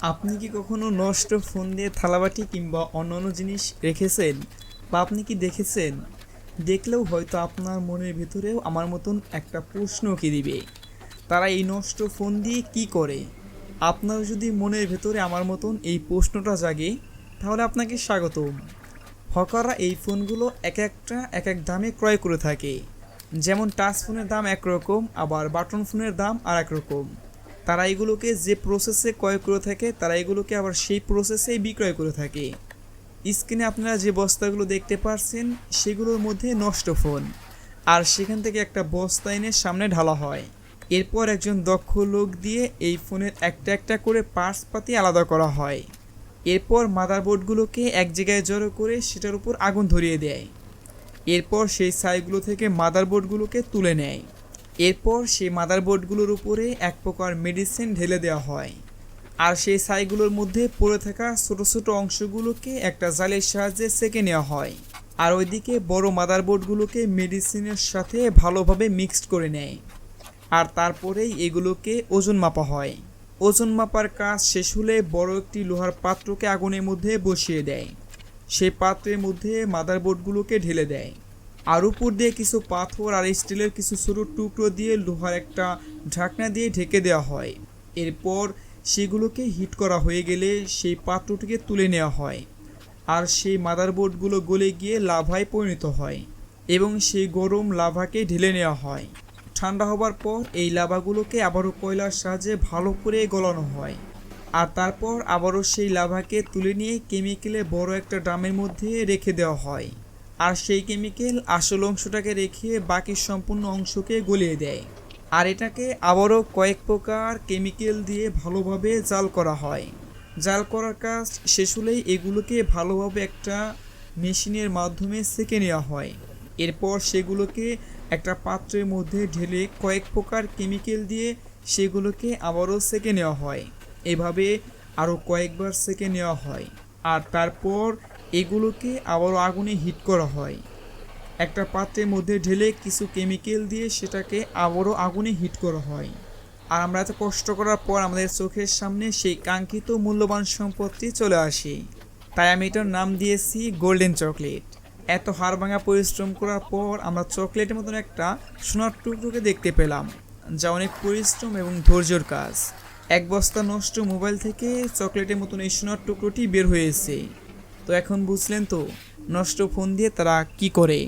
আপনি কি কখনো নষ্ট ফোন দিয়ে থালাবাটি কিংবা অন্যান্য জিনিস রেখেছেন? বা আপনি কি দেখেছেন? দেখলেও হয়তো আপনার মনের ভেতরেও আমার মতন একটা প্রশ্ন কি দিবে। তারা এই নষ্ট ফোন দিয়ে কি করে? আপনার যদি মনের ভেতরে আমার মতন এই প্রশ্নটা জাগে, তাহলে আপনাকে স্বাগতম। হকাররা এই ফোনগুলো এক একটা, এক এক দামে ক্রয় করে থাকে। যেমন টাচ ফোনের দাম একরকম, আবার বাটন ফোনের দাম আর এক রকম। তারা এগুলোকে যে প্রসেসে ক্রয় করে থাকে, তারা এগুলোকে আবার সেই প্রসেসেই বিক্রয় করে থাকে। স্ক্রিনে আপনারা যে বস্তাগুলো দেখতে পারছেন, সেগুলোর মধ্যে নষ্ট ফোন। আর সেখান থেকে একটা বস্তা এনে সামনে ঢালা হয়। এরপর একজন দক্ষ লোক দিয়ে এই ফোনের একটা একটা করে পার্টস পাতি আলাদা করা হয়। এরপর মাদারবোর্ডগুলোকে এক জায়গায় জড়ো করে সেটার উপর আগুন ধরিয়ে দেয়। এরপর সেই সাইগুলো থেকে মাদারবোর্ডগুলোকে তুলে নেয়। এরপর সেই মাদারবোর্ডগুলোর উপরে এক প্রকার মেডিসিন ঢেলে দেওয়া হয়। আর সেই ছাইগুলোর মধ্যে পড়ে থাকা ছোট ছোট অংশগুলোকে একটা জালের সাহায্যে সেঁকে নেওয়া হয়। আর ওইদিকে বড় মাদারবোর্ডগুলোকে মেডিসিনের সাথে ভালোভাবে মিক্সড করে নেয়। আর তারপরেই এগুলোকে ওজন মাপা হয়। ওজন মাপার কাজ শেষ হলে বড় একটি লোহার পাত্রকে আগুনের মধ্যে বসিয়ে দেয়। সেই পাত্রের মধ্যে মাদারবোর্ডগুলোকে ঢেলে দেয়। আর উপর দিয়ে কিছু পাথর আর স্টিলের কিছু সরু টুকরো দিয়ে লোহার একটা ঢাকনা দিয়ে ঢেকে দেওয়া হয়। এরপর সেগুলোকে হিট করা হয়ে গেলে সেই পাত্রটিকে তুলে নেওয়া হয় আর সেই মাদারবোর্ডগুলো গলে গিয়ে লাভায় পরিণত হয় এবং সেই গরম লাভাকে ঢেলে নেওয়া হয়। ঠান্ডা হবার পর এই লাভাগুলোকে আবারও কয়লার সাহায্যে ভালো করে গলানো হয় আর তারপর আবারও সেই লাভাকে তুলে নিয়ে কেমিক্যালে বড় একটা ড্রামের মধ্যে রেখে দেওয়া হয়। আর সেই কেমিক্যাল আসল অংশটাকে রেখে বাকি সম্পূর্ণ অংশকে গলিয়ে দেয়। আর এটাকে আবারও কয়েক প্রকার কেমিক্যাল দিয়ে ভালোভাবে জাল করা হয়। জাল করার কাজ শেষ হলেই এগুলোকে ভালোভাবে একটা মেশিনের মাধ্যমে সেঁকে নেওয়া হয়। এরপর সেগুলোকে একটা পাত্রের মধ্যে ঢেলে কয়েক প্রকার কেমিক্যাল দিয়ে সেগুলোকে আবারও সেঁকে নেওয়া হয়। এভাবে আরও কয়েকবার সেঁকে নেওয়া হয়। আর তারপর এগুলোকে আবারও আগুনে হিট করা হয়। একটা পাত্রের মধ্যে ঢেলে কিছু কেমিক্যাল দিয়ে সেটাকে আবারও আগুনে হিট করা হয়। আর আমরা এত কষ্ট করার পর আমাদের চোখের সামনে সেই কাঙ্ক্ষিত মূল্যবান সম্পত্তি চলে আসে। তাই আমি এটার নাম দিয়েছি গোল্ডেন চকলেট এত হাড় ভাঙা পরিশ্রম করার পর আমরা চকলেটের মতন একটা সোনার টুকরোকে দেখতে পেলাম, যা অনেক পরিশ্রম এবং ধৈর্যর কাজ। এক বস্তা নষ্ট মোবাইল থেকে চকলেটের মতন এই সোনার টুকরোটি বের হয়েছে। তো এখন বুঝলেন তো নষ্ট ফোন দিয়ে তারা কি করে?